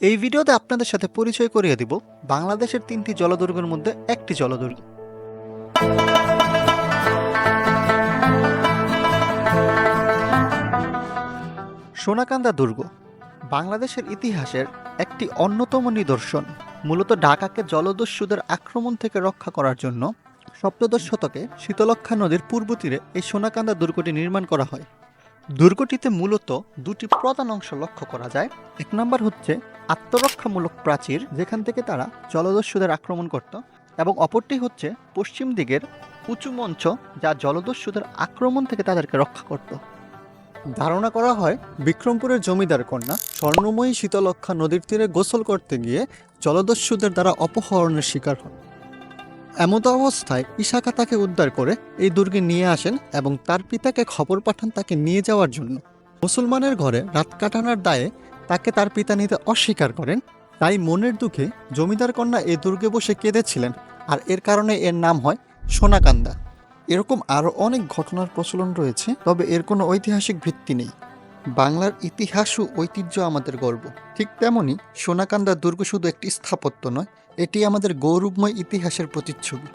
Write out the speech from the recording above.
এই ভিডিওতে আপনাদের সাথে পরিচয় করিয়ে দিব বাংলাদেশের তিনটি জলদুর্গের মধ্যে একটি জলদুর্গ। সোনাকান্দা দুর্গ, বাংলাদেশের ইতিহাসের একটি অন্যতম নিদর্শন। মূলত ঢাকাকে জলদস্যুদের আক্রমণ থেকে রক্ষা করার জন্য সপ্তদশ শতকে শীতলক্ষা নদীর পূর্ব তীরে এই সোনাকান্দা দুর্গটি নির্মাণ করা হয়। দুর্গটিতে মূলত দুটি প্রধান অংশ লক্ষ্য করা যায়। এক নম্বর হচ্ছে আত্মরক্ষামূলক প্রাচীর যেখান থেকে তারা জলদস্যুদের আক্রমণ করত এবং অপরটি হচ্ছে পশ্চিম দিকের উঁচু মঞ্চ যা জলদস্যুদের আক্রমণ থেকে তাদেরকে রক্ষা করত। ধারণা করা হয় বিক্রমপুরের জমিদার কন্যা স্বর্ণময়ী শীতলক্ষা নদীর তীরে গোসল করতে গিয়ে জলদস্যুদের দ্বারা অপহরণের শিকার হন। এমত অবস্থায় ইশাকা তাকে উদ্ধার করে এই দুর্গে নিয়ে আসেন এবং তার পিতাকে খবর পাঠান তাকে নিয়ে যাওয়ার জন্য। মুসলমানের ঘরে রাত কাটানোর দায়ে তাকে তার পিতা নিতে অস্বীকার করেন। তাই মনের দুঃখে জমিদার কন্যা এই দুর্গে বসে কেঁদেছিলেন আর এর কারণে এর নাম হয় সোনাকান্দা। এরকম আরও অনেক ঘটনার প্রচলন রয়েছে, তবে এর কোনো ঐতিহাসিক ভিত্তি নেই। বাংলার ইতিহাস ও ঐতিহ্য আমাদের গর্ব। ঠিক তেমনি সোনাকান্দা দুর্গ শুধু একটি স্থাপত্য নয়, এটি আমাদের গৌরবময় ইতিহাসের প্রতিচ্ছবি।